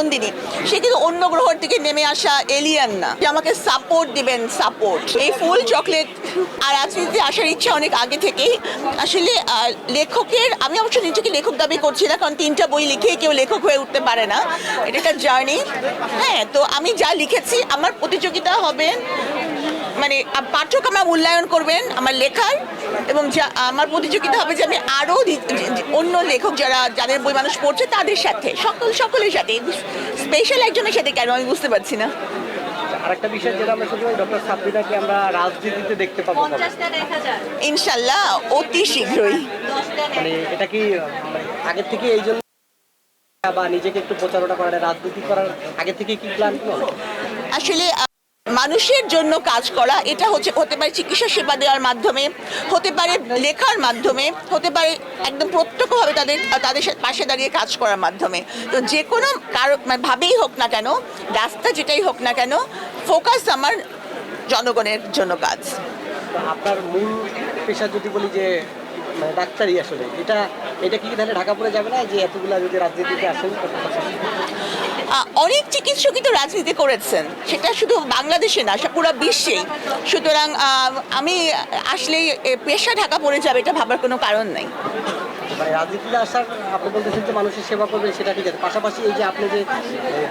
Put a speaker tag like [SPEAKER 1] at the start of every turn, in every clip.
[SPEAKER 1] বন্দিনী সে কিন্তু অন্য গ্রহর থেকে নেমে আসা এলিয়ান না। যে আমাকে সাপোর্ট দিবেন সাপোর্ট এই ফুল চকলেট আর রাজনীতিতে আসার ইচ্ছা অনেক আগে থেকেই। আসলে লেখকের, আমি অবশ্য নিজেকে লেখক দাবি করছি না, কারণ তিনটা বই লিখে কেউ লেখক হয়ে উঠতে পারে না। এটা একটা জার্নি হ্যাঁ তো আমি যা লিখেছি, আমার প্রতিযোগিতা হবে মানে পাঠক আমার মূল্যায়ন করবেন আমার লেখার এবং যা আমার প্রতিযোগিতা হবে যে আমি আরও অন্য লেখক যারা যাদের বই মানুষ পড়ছে তাদের সাথে সকল সকলের সাথে। স্পেশাল একজনের সাথে কেন আমি বুঝতে পারছি না।
[SPEAKER 2] আরেকটা বিষয় যেটা আমরা ডক্টর আমরা রাজনীতিতে দেখতে পাবো
[SPEAKER 1] ইনশাল্লাহ অতি শীঘ্রই।
[SPEAKER 2] মানে এটা কি মানে আগের থেকে এই জন্য বা নিজেকে একটু প্রচারণা করার রাজনীতি করার আগে থেকে কি প্ল্যান
[SPEAKER 1] আসলে মানুষের জন্য কাজ করা, এটা হচ্ছে, হতে পারে চিকিৎসা সেবা দেওয়ার মাধ্যমে, হতে পারে লেখার মাধ্যমে, হতে পারে একদম প্রত্যক্ষভাবে তাদের তাদের সাথে পাশে দাঁড়িয়ে কাজ করার মাধ্যমে। তো যে কোনো কারও মানে ভাবেই হোক না কেন, রাস্তা যেটাই হোক না কেন, ফোকাস আমার জনগণের জন্য কাজ।
[SPEAKER 2] আপনার মূল পেশা যদি বলি যে মানে ডাক্তারি আসলে, এটা এটা কি তাহলে ঢাকা পড়ে যাবে না যে এতগুলা যদি রাজনীতিতে আসেন
[SPEAKER 1] অনেক চিকিৎসক কিন্তু রাজনীতি করেছেন। সেটা শুধু বাংলাদেশে না পুরো বিশ্বেই। সুতরাং আমি আসলেই পেশা ঢাকা পড়ে যাবে এটা ভাবার কোনো কারণ নেই।
[SPEAKER 2] মানে রাজনীতিতে আসার আপনি বলতেছেন যে মানুষের সেবা করবেন সেটা ঠিক আছে। পাশাপাশি এই যে আপনি যে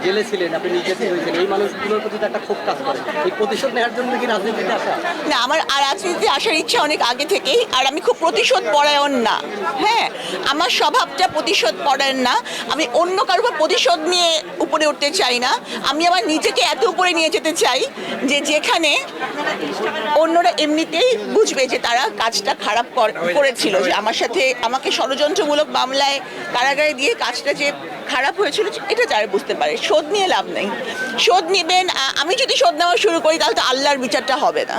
[SPEAKER 2] জেলে ছিলেন আপনি নির্যাতিত হয়েছেন এই মানুষগুলোর প্রতি একটা খুব কাজ করে। এই প্রতিশোধ নেওয়ার জন্য কি রাজনীতিতে আসা?
[SPEAKER 1] না আমার আর রাজনীতিতে আসার ইচ্ছা অনেক আগে থেকেই আর আমি খুব প্রতিশোধ পরায়ণ না। হ্যাঁ আমার স্বভাবটা প্রতিশোধ পরায়ণ না। আমি অন্য কারোর প্রতিশোধ নিয়ে উপরে উঠতে চাই না। আমি আমার নিজেকে এত উপরে নিয়ে যেতে চাই যে যেখানে অন্যরা এমনিতেই বুঝবে যে তারা কাজটা খারাপ কর- করেছিল, যে আমার সাথে আমাকে ষড়যন্ত্রমূলক মামলায় কারাগারে দিয়ে কাজটা যে খারাপ হয়েছিল, এটা যারা বুঝতে পারে, শোধ নিয়ে লাভ নেই। শোধ নেবেন আমি যদি শোধ নেওয়া শুরু করি, তাহলে তো আল্লাহর বিচারটা হবে না।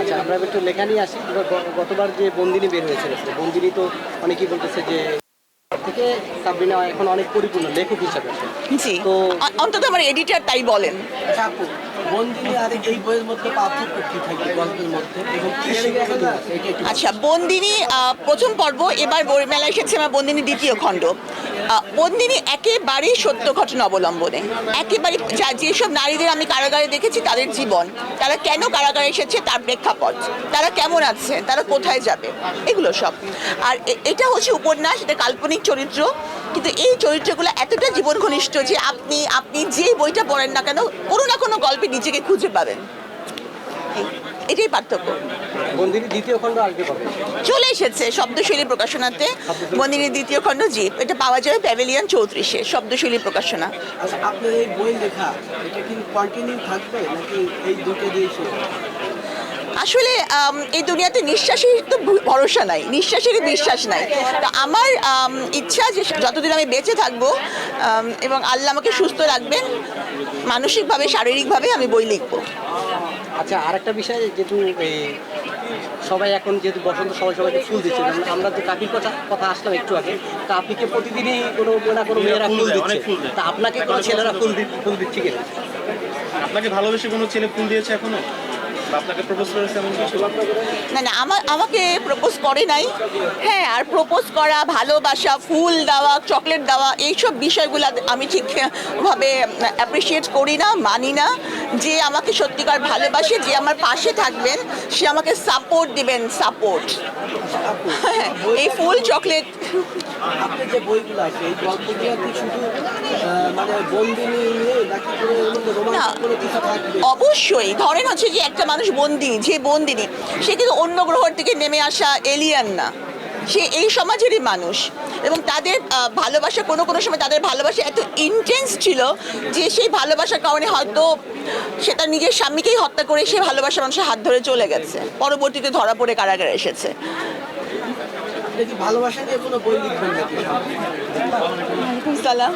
[SPEAKER 2] আচ্ছা আমরা একটু লেখা নিয়ে আসি। গতবার যে বন্দিনী বের হয়েছিল বন্দিনী তো অনেকেই বলতেছে যে থেকে সাবরিনা এখন অনেক পরিপূর্ণ লেখক হিসাবে
[SPEAKER 1] জি।
[SPEAKER 2] তো
[SPEAKER 1] অন্তত আমার এডিটর তাই বলেন।
[SPEAKER 3] আচ্ছা আপু বন্দিনী আর এই বইয়ের মধ্যে পার্থক্য কি থাকে গল্পের মধ্যে? এবং কি শিক্ষা দেয়? এটা একটু
[SPEAKER 1] আচ্ছা বন্দিনী আহ, প্রথম পর্ব এবার মেলায় এসেছে আমার বন্দিনী দ্বিতীয় খণ্ড। বন্দিনী একেবারেই সত্য ঘটনা অবলম্বনে। একেবারে যেসব নারীদের আমি কারাগারে দেখেছি, তাদের জীবন। তারা কেন কারাগারে এসেছে, তার প্রেক্ষাপট। তারা কেমন আছে, তারা কোথায় যাবে, এগুলো সব। আর এটা হচ্ছে উপন্যাস, এটা কাল্পনিক চরিত্র। কিন্তু এই চরিত্রগুলো এতটা জীবন ঘনিষ্ঠ যে আপনি আপনি যে বইটা পড়েন না কেন, কোনো না কোনো গল্পে নিজেকে খুঁজে পাবেন। এটাই পার্থক্য।
[SPEAKER 2] বন্দিনী দ্বিতীয় খণ্ড আসবে
[SPEAKER 1] চলে এসেছে শব্দশৈলী প্রকাশনাতে। মন্দিরের দ্বিতীয় খণ্ড জি এটা পাওয়া যাবে প্যাভিলিয়ন চৌত্রিশে শব্দশৈলী প্রকাশনা।
[SPEAKER 3] আচ্ছা আপনার এই বই লেখা এটা কি কন্টিনিউ থাকবে নাকি এই দুটো দিয়ে
[SPEAKER 1] আসলে এই দুনিয়াতে নিঃশ্বাসের তো ভরসা নাই নিঃশ্বাসেরই বিশ্বাস নাই। তো আমার ইচ্ছা যে যতদিন আমি বেঁচে থাকব এবং আল্লাহ আমাকে সুস্থ রাখবেন মানসিকভাবে শারীরিকভাবে আমি বই লিখব।
[SPEAKER 2] আচ্ছা আরেকটা বিষয় যেহেতু সবাই এখন যেহেতু বসন্ত সবাই সবাইকে ফুল দিচ্ছে আমরা যে কাকির কথা কথা আসলাম একটু আগে তা আপনিকে প্রতিদিনই কোনো না কোনো মেয়েরা ফুল দিচ্ছে? তা আপনাকে কোনো ছেলেরা ফুল দি- ফুল দিচ্ছে কিনা
[SPEAKER 4] আপনাকে ভালোবেসে কোনো ছেলে ফুল দিয়েছে এখনও? আপনাকে প্রপোজ করেছে এমন কিছু?
[SPEAKER 1] না না আমার আমাকে প্রপোজ করে নাই। হ্যাঁ আর প্রপোজ করা ভালোবাসা ফুল দেওয়া চকলেট দেওয়া এইসব বিষয়গুলো আমি ঠিকভাবে অ্যাপ্রিসিয়েট করি না মানি না। যে আমাকে সত্যিকার ভালোবাসে যে আমার পাশে থাকবেন সে আমাকে সাপোর্ট দিবেন সাপোর্ট হ্যাঁ এই ফুল চকলেট
[SPEAKER 3] আপনার যে বইগুলো আছে এই গল্পগুলো কি শুধু মানে বন্দিনী নিয়ে নাকি কোনো রোমান্টিক কোনো কিছু থাকবে?
[SPEAKER 1] অবশ্যই। ধরেন হচ্ছে যে একটা মানুষ বন্দি, যে বন্দিনী, সে কিন্তু অন্য গ্রহর থেকে নেমে আসা এলিয়ান না। সে এই সমাজেরই মানুষ। এবং তাদের ভালোবাসা কোনো কোনো সময় তাদের ভালোবাসা এত ইন্টেন্স ছিল যে সেই ভালোবাসার কারণে হয়তো সে তার নিজের স্বামীকেই হত্যা করে সে ভালোবাসা মানুষের হাত ধরে চলে গেছে। পরবর্তীতে ধরা পড়ে কারাগারে এসেছে।
[SPEAKER 3] আপনি কি ভালোবাসা নিয়ে কোনো বই লিখবেন নাকি?
[SPEAKER 1] সালাম।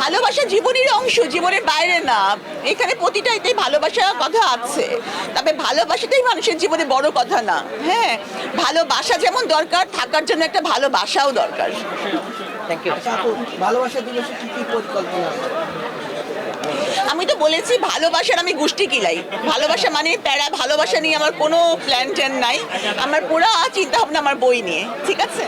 [SPEAKER 1] ভালোবাসা জীবনের অংশ জীবনের বাইরে না। এখানে প্রতিটা প্রতিটাইতেই ভালোবাসার কথা আছে। তবে ভালোবাসাটাই মানুষের জীবনে বড় কথা না। হ্যাঁ ভালোবাসা যেমন দরকার থাকার জন্য একটা ভালোবাসাও দরকার।
[SPEAKER 2] থ্যাংক ইউ
[SPEAKER 3] আচ্ছা ভালোবাসা দিবসে কি কি পরিকল্পনা
[SPEAKER 1] আমি তো বলেছি ভালোবাসার আমি গোষ্ঠী কিলাই ভালোবাসা মানে প্যারা, ভালোবাসা নিয়ে আমার কোনো প্ল্যান ট্যান নাই। আমার পুরো চিন্তা ভাবনা আমার বই নিয়ে, ঠিক আছে।